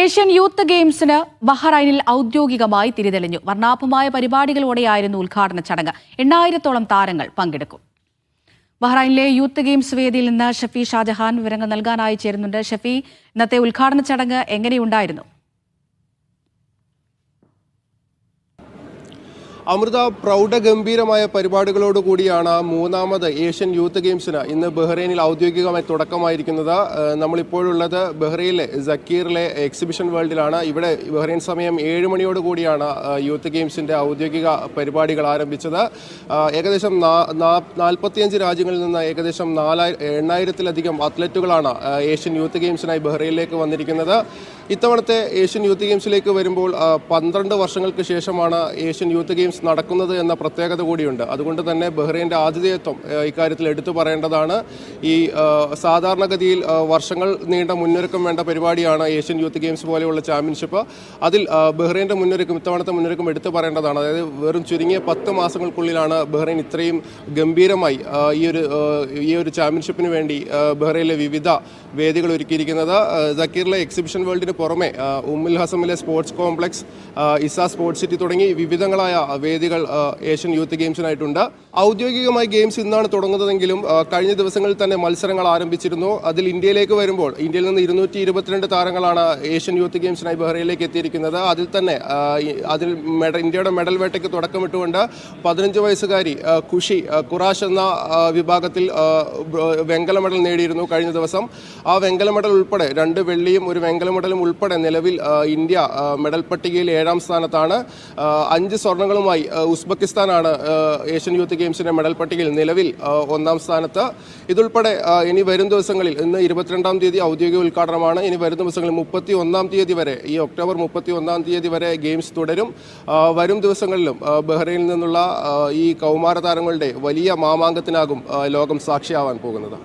Asian youth ഗെയിംസിന് ബഹ്റൈനിൽ ഔദ്യോഗികമായി തിരിതെളിഞ്ഞു. വർണാഭമായ പരിപാടികളോടെയായിരുന്നു ഉദ്ഘാടന ചടങ്ങ്. എണ്ണായിരത്തോളം താരങ്ങൾ പങ്കെടുക്കും. ബഹ്റൈനിലെ യൂത്ത് ഗെയിംസ് വേദിയിൽ നിന്ന് ഷഫി ഷാജഹാൻ വിവരങ്ങൾ നൽകാനായി ചേരുന്നുണ്ട്. ഷഫി ഇന്നത്തെ ഉദ്ഘാടന ചടങ്ങ് എങ്ങനെയുണ്ടായിരുന്നു? അമൃത പ്രൗഢഗംഭീരമായ പരിപാടികളോടുകൂടിയാണ് മൂന്നാമത് ഏഷ്യൻ യൂത്ത് ഗെയിംസിന് ഇന്ന് ബഹ്റൈനിൽ ഔദ്യോഗികമായി തുടക്കമായിരിക്കുന്നത്. നമ്മളിപ്പോഴുള്ളത് ബഹ്റൈനിലെ സക്കീറിലെ എക്സിബിഷൻ വേൾഡിലാണ്. ഇവിടെ ബഹ്റൈൻ സമയം ഏഴ് മണിയോടുകൂടിയാണ് യൂത്ത് ഗെയിംസിന്റെ ഔദ്യോഗിക പരിപാടികൾ ആരംഭിച്ചത്. ഏകദേശം നാൽപ്പത്തിയഞ്ച് രാജ്യങ്ങളിൽ നിന്ന് ഏകദേശം നാലായി എണ്ണായിരത്തിലധികം അത്ലറ്റുകളാണ് ഏഷ്യൻ യൂത്ത് ഗെയിംസിനായി ബഹ്റൈനിലേക്ക് വന്നിരിക്കുന്നത്. ഇത്തവണത്തെ ഏഷ്യൻ യൂത്ത് ഗെയിംസിലേക്ക് വരുമ്പോൾ പന്ത്രണ്ട് വർഷങ്ങൾക്ക് ശേഷമാണ് ഏഷ്യൻ യൂത്ത് ഗെയിംസ് നടക്കുന്നത് എന്ന പ്രത്യേകത കൂടിയുണ്ട്. അതുകൊണ്ട് തന്നെ ബഹ്റൈന്റെ ആതിഥേയത്വം ഇക്കാര്യത്തിൽ എടുത്തു പറയേണ്ടതാണ്. ഈ സാധാരണഗതിയിൽ വർഷങ്ങൾ നീണ്ട മുന്നൊരുക്കം വേണ്ട പരിപാടിയാണ് ഏഷ്യൻ യൂത്ത് ഗെയിംസ് പോലെയുള്ള ചാമ്പ്യൻഷിപ്പ്. അതിൽ ബഹ്റൈന്റെ മുന്നൊരുക്കം ഇത്തവണത്തെ മുന്നൊരുക്കം എടുത്തു പറയേണ്ടതാണ്. അതായത് വെറും ചുരുങ്ങിയ പത്ത് മാസങ്ങൾക്കുള്ളിലാണ് ബഹ്റൈൻ ഇത്രയും ഗംഭീരമായി ഈ ഒരു ഈ ഒരു ചാമ്പ്യൻഷിപ്പിന് വേണ്ടി ബഹ്റൈനിലെ വിവിധ വേദികൾ ഒരുക്കിയിരിക്കുന്നത്. ജക്കീറിലെ എക്സിബിഷൻ വേൾഡിന് പുറമെ ഉമ്മിൽ ഹസമിലെ sports complex Isa sports city തുടങ്ങി വിവിധങ്ങളായ വേദികൾ ഏഷ്യൻ യൂത്ത് ഗെയിംസിനായിട്ടുണ്ട്. ഔദ്യോഗികമായി ഗെയിംസ് ഇന്നാണ് തുടങ്ങുന്നതെങ്കിലും കഴിഞ്ഞ ദിവസങ്ങളിൽ തന്നെ മത്സരങ്ങൾ ആരംഭിച്ചിരുന്നു. അതിൽ ഇന്ത്യയിലേക്ക് വരുമ്പോൾ ഇന്ത്യയിൽ നിന്ന് ഇരുന്നൂറ്റി ഇരുപത്തിരണ്ട് താരങ്ങളാണ് ഏഷ്യൻ യൂത്ത് ഗെയിംസിനായി ബഹ്റൈനിലേക്ക് എത്തിയിരിക്കുന്നത്. അതിൽ തന്നെ അതിൽ മെഡൽ ഇന്ത്യയുടെ മെഡൽ വേട്ടയ്ക്ക് തുടക്കമിട്ടുകൊണ്ട് പതിനഞ്ച് വയസ്സുകാരി ഖുഷി ഖുറാഷ് എന്ന വിഭാഗത്തിൽ വെങ്കല മെഡൽ നേടിയിരുന്നു കഴിഞ്ഞ ദിവസം. ആ വെങ്കല മെഡൽ ഉൾപ്പെടെ രണ്ട് വെള്ളിയും ഒരു വെങ്കല മെഡലും ഉൾപ്പെടെ നിലവിൽ ഇന്ത്യ മെഡൽ പട്ടികയിൽ ഏഴാം സ്ഥാനത്താണ്. അഞ്ച് സ്വർണങ്ങളുമായി ഉസ്ബക്കിസ്ഥാനാണ് ഏഷ്യൻ യൂത്ത് ഗെയിംസിന്റെ മെഡൽ പട്ടികയിൽ നിലവിൽ ഒന്നാം സ്ഥാനത്ത്. ഇതുൾപ്പെടെ ഇനി വരും ദിവസങ്ങളിൽ ഇന്ന് ഇരുപത്തിരണ്ടാം തീയതി ഔദ്യോഗിക ഉദ്ഘാടനമാണ്. ഇനി വരും ദിവസങ്ങളിൽ മുപ്പത്തി ഒന്നാം തീയതി വരെ ഈ ഒക്ടോബർ മുപ്പത്തി ഒന്നാം തീയതി വരെ ഗെയിംസ് തുടരും. വരും ദിവസങ്ങളിലും ബഹ്റൈനിൽ നിന്നുള്ള ഈ കൗമാര താരങ്ങളുടെ വലിയ മാമാങ്കത്തിനാകും ലോകം സാക്ഷിയാവാൻ പോകുന്നത്.